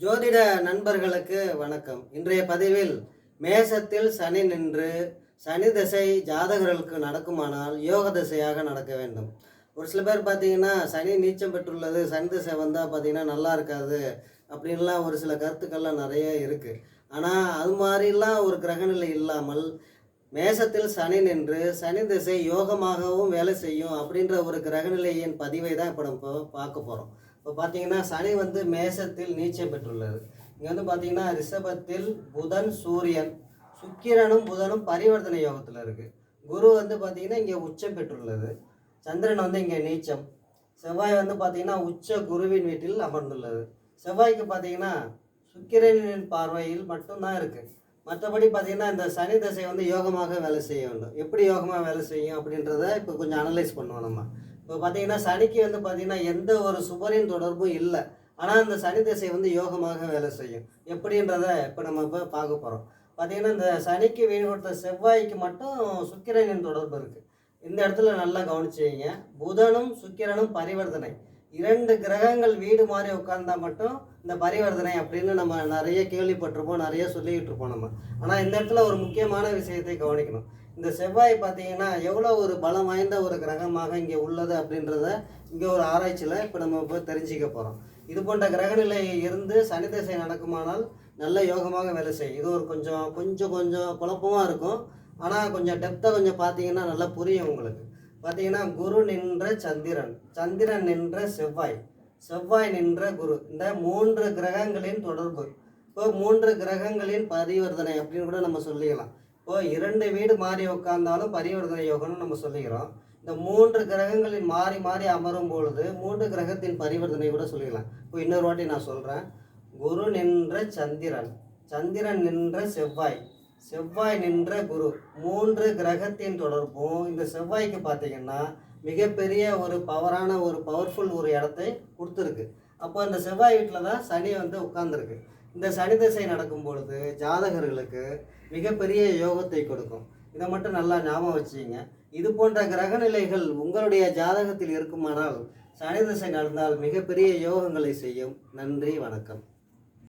ஜோதிட நண்பர்களுக்கு வணக்கம். இன்றைய பதிவில் மேசத்தில் சனி நின்று சனி திசை ஜாதகர்களுக்கு நடக்குமானால் யோக திசையாக நடக்க வேண்டும். ஒரு சில பேர் பார்த்தீங்கன்னா சனி நீச்சம் பெற்றுள்ளது சனி திசை வந்தால் பார்த்தீங்கன்னா நல்லா இருக்காது அப்படின்லாம் ஒரு சில கருத்துக்கள்லாம் நிறைய இருக்குது ஆனால் அது மாதிரிலாம் ஒரு கிரகநிலை இல்லாமல் மேசத்தில் சனி நின்று சனி திசை யோகமாகவும் வேலை செய்யும் அப்படின்ற ஒரு கிரகநிலையின் பதிவை தான் இப்போ நம்ம பார்க்க போகிறோம் இப்போ பார்த்தீங்கன்னா சனி வந்து மேசத்தில் நீச்சம் பெற்றுள்ளது. இங்கே வந்து பார்த்தீங்கன்னா ரிஷபத்தில் புதன் சூரியன் சுக்கிரனும் புதனும் பரிவர்த்தனை யோகத்தில் இருக்குது குரு வந்து பார்த்தீங்கன்னா இங்கே உச்சம் பெற்றுள்ளது. சந்திரன் வந்து இங்கே நீச்சம். செவ்வாய் வந்து பார்த்தீங்கன்னா உச்ச குருவின் வீட்டில் அமர்ந்துள்ளது. செவ்வாய்க்கு பார்த்தீங்கன்னா சுக்கிரனின் பார்வையில் மட்டும்தான் இருக்குது மற்றபடி பார்த்தீங்கன்னா இந்த சனி தசை வந்து யோகமாக வேலை செய்ய வேண்டும். எப்படி யோகமாக வேலை செய்யும் அப்படின்றத இப்போ கொஞ்சம் அனலைஸ் பண்ணுவோம் நம்ம. இப்போ பார்த்தீங்கன்னா சனிக்கு வந்து பார்த்தீங்கன்னா எந்த ஒரு சுபரின் தொடர்பும் இல்லை. ஆனால் அந்த சனி திசை வந்து யோகமாக வேலை செய்யும். எப்படின்றத இப்போ நம்ம இப்போ பார்க்க போகிறோம் பார்த்தீங்கன்னா இந்த சனிக்கு வீடு கொடுத்த செவ்வாய்க்கு மட்டும் சுக்கிரனின் தொடர்பு இருக்குது இந்த இடத்துல நல்லா கவனிச்சுங்க புதனும் சுக்கிரனும் பரிவர்த்தனை. இரண்டு கிரகங்கள் வீடு மாதிரி உட்கார்ந்தா மட்டும் இந்த பரிவர்த்தனை அப்படின்னு நம்ம நிறைய கேள்விப்பட்டிருப்போம் நிறைய சொல்லிக்கிட்டு இருப்போம் நம்ம. ஆனால் இந்த இடத்துல ஒரு முக்கியமான விஷயத்தை கவனிக்கணும். இந்த செவ்வாய் பார்த்தீங்கன்னா எவ்வளோ ஒரு பலம் வாய்ந்த ஒரு கிரகமாக இங்கே உள்ளது அப்படின்றத இங்கே ஒரு ஆராய்ச்சியில் இப்போ நம்ம இப்போ தெரிஞ்சிக்க போகிறோம் இது போன்ற கிரகநிலை இருந்து சனி திசை நடக்குமானால் நல்ல யோகமாக வேலை செய்யும். இது ஒரு கொஞ்சம் கொஞ்சம் கொஞ்சம் குழப்பமாக இருக்கும். ஆனால் கொஞ்சம் டெப்த்தை கொஞ்சம் பார்த்தீங்கன்னா நல்லா புரியும் உங்களுக்கு. பார்த்தீங்கன்னா குரு நின்ற சந்திரன் சந்திரன் நின்ற செவ்வாய் செவ்வாய் நின்ற குரு. இந்த மூன்று கிரகங்களின் தொடர்பு. இப்போ மூன்று கிரகங்களின் பரிவர்த்தனை அப்படின்னு கூட நம்ம சொல்லிக்கலாம் இப்போ இரண்டு வீடு மாறி உட்கார்ந்தாலும் பரிவர்த்தனை யோகம்னு நம்ம சொல்லிக்கிறோம். இந்த மூன்று கிரகங்களின் மாறி மாறி அமரும் பொழுது மூன்று கிரகத்தின் பரிவர்த்தனை கூட சொல்லிக்கலாம். இப்போ இன்னொரு வாட்டி நான் சொல்கிறேன் குரு நின்ற சந்திரன் சந்திரன் நின்ற செவ்வாய் செவ்வாய் நின்ற குரு மூன்று கிரகத்தின் தொடர்பும் இந்த செவ்வாய்க்கு பார்த்தீங்கன்னா மிகப்பெரிய ஒரு பவரான ஒரு பவர்ஃபுல் ஒரு இடத்தை கொடுத்துருக்கு. அப்போ அந்த செவ்வாய் வீட்டில் தான் சனி வந்து உட்கார்ந்துருக்கு. இந்த சனி திசை நடக்கும் பொழுது ஜாதகர்களுக்கு மிகப்பெரிய யோகத்தை கொடுக்கும். இதை மட்டும் நல்லா ஞாபகம் வச்சுங்க இது போன்ற கிரகநிலைகள் உங்களுடைய ஜாதகத்தில் இருக்குமானால் சனி திசை நடந்தால் மிகப்பெரிய யோகங்களை செய்யும். நன்றி வணக்கம்.